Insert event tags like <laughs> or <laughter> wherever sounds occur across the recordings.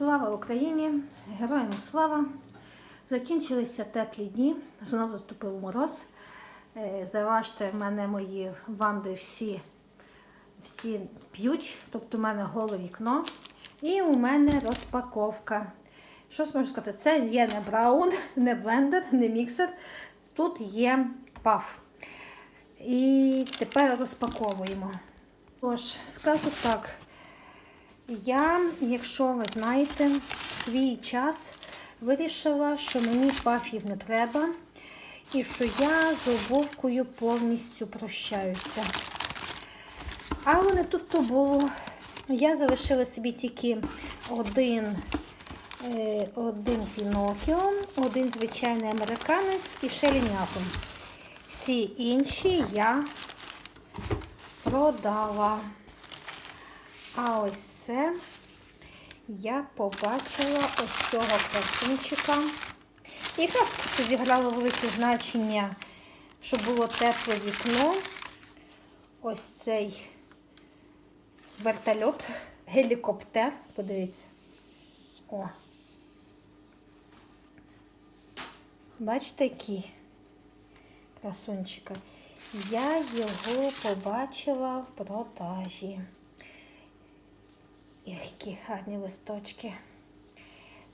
Слава Україні! Героям слава! Закінчилися теплі дні, знову заступив мороз. Е, Заважте, в мене мої ванди всі, всі п'ють, тобто в мене голе вікно. І у мене розпаковка. Що можу сказати? Це є не браун, не блендер, не міксер. Тут є паф. І тепер розпаковуємо. Тож, скажу так. Я, якщо ви знаєте, свій час вирішила, що мені пафів не треба, і що я з обувкою повністю прощаюся. Але не тут то було. Я залишила собі тільки один, е, один Пінокіо, один звичайний американець і ще. Всі інші я продала. А ось це я побачила ось цього красунчика, яка зіграла велике значення, щоб було тепле вікно. Ось цей вертольот, гелікоптер. Подивіться. О. Бачите, який красунчика. Я його побачила в продажі. Які гарні листочки.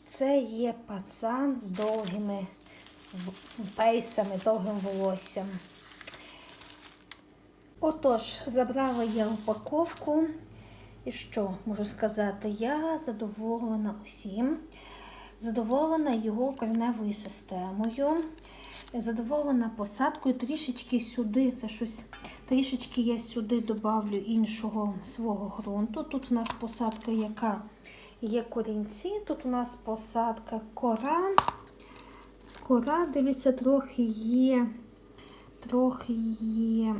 Це є пацан з довгими пейсами, довгим волоссям. Отож, забрала я упаковку. І що можу сказати? Я задоволена усім. Задоволена його кореневою системою. Задоволена посадкою. Трішечки сюди, це щось, трішечки я сюди додавлю іншого свого ґрунту. Тут у нас посадка, яка є корінці. Тут у нас посадка кора. Кора, дивіться, трохи є, трохи є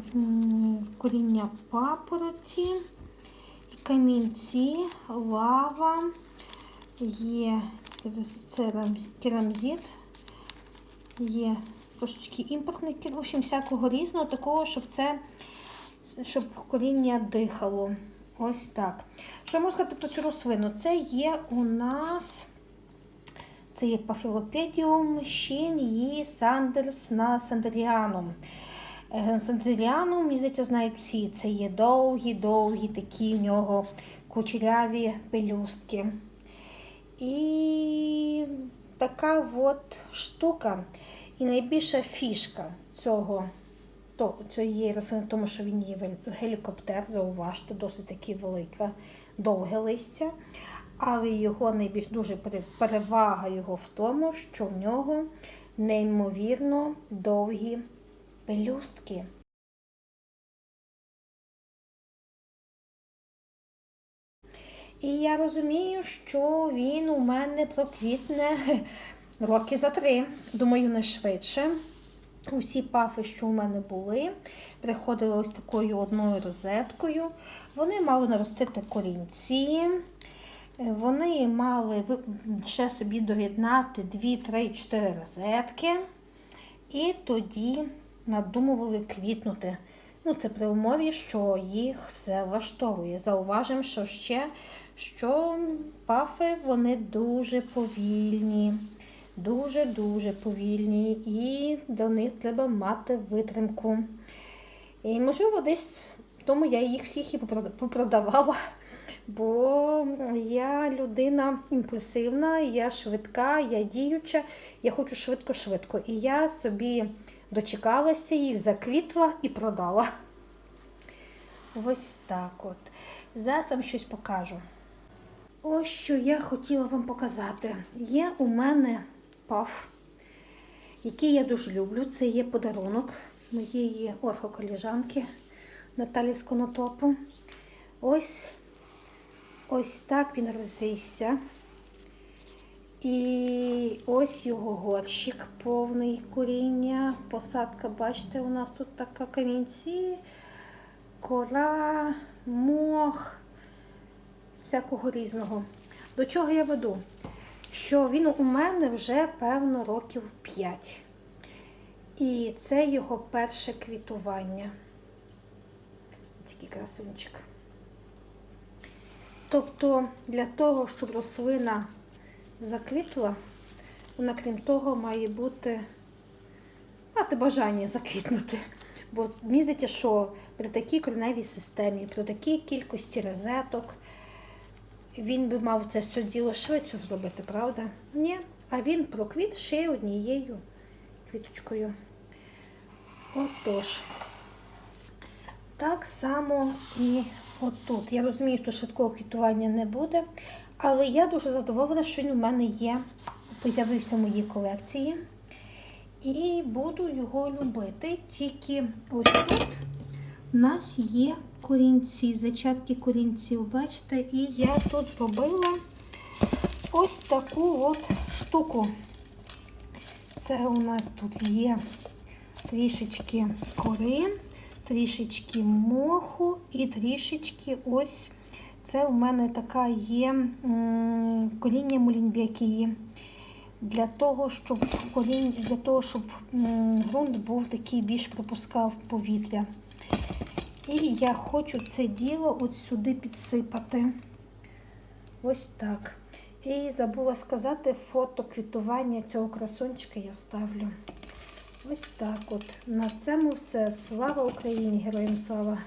коріння папороті, камінці, лава, є керамзит, є трошечки імпортний, в общем, всякого різного, такого, щоб це, щоб коріння дихало. Ось так. Що можу сказати про цю рослину? Це є у нас це є пафілопедіум, щін і сандерс на сандеріанум. Сандеріанум, мені здається, знають всі. Це є довгі-довгі такі в нього кучеряві пелюстки. І така от штука. І найбільша фішка цього то, цієї рослини, тому що він є гелікоптер, зауважте, досить таки велика, довге листя. Але його найбільш дуже перевага його в тому, що в нього неймовірно довгі пелюстки. І я розумію, що він у мене проквітне <laughs> роки за три, думаю, не швидше. Усі пафи, що у мене були, приходили ось такою одною розеткою. Вони мали наростити корінці. Вони мали ще собі доєднати 2, 3, 4 розетки. І тоді надумували квітнути. Ну, Це при умові, що їх все влаштовує. Зауважимо, що ще що пафи вони дуже повільні, дуже-дуже повільні, і до них треба мати витримку. І, можливо, десь тому я їх всіх і попродавала. Бо я людина імпульсивна, я швидка, я діюча, я хочу швидко-швидко. І я собі дочекалася їх, заквітла і продала. Ось так от. Зараз вам щось покажу. Ось що я хотіла вам показати. Є у мене паф, який я дуже люблю. Це є подарунок моєї орхоколіжанки Наталі Сконотопу. Ось ось так він розвівся. І ось його горщик повний коріння. Посадка, бачите, у нас тут така камінці, кора, мох, всякого різного. До чого я веду? Що він у мене вже, певно, років 5. І це його перше квітування. Такий красунчик. Тобто для того, щоб рослина заквітла, вона крім того має бути мати бажання заквітнути. Бо мені здається, що при такій кореневій системі, при такій кількості розеток, він би мав це все діло швидше зробити, правда? Ні. А він проквіт ще однією квіточкою. Отож. Так само і отут. Я розумію, що швидкого квітування не буде, але я дуже задоволена, що він у мене є, з'явився в моїй колекції. І буду його любити. Тільки ось тут у нас є корінці, зачатки корінців, бачите, і я тут зробила ось таку от штуку. Це у нас тут є трішечки кори, трішечки моху і трішечки ось це у мене така є м, коріння мулінбякії. Для того, щоб корінь, для того, щоб ґрунт був такий більш пропускав повітря. І я хочу це діло от сюди підсипати. Ось так. І забула сказати, фото квітування цього красунчика я вставлю. Ось так от. На цьому все. Слава Україні! Героям слава!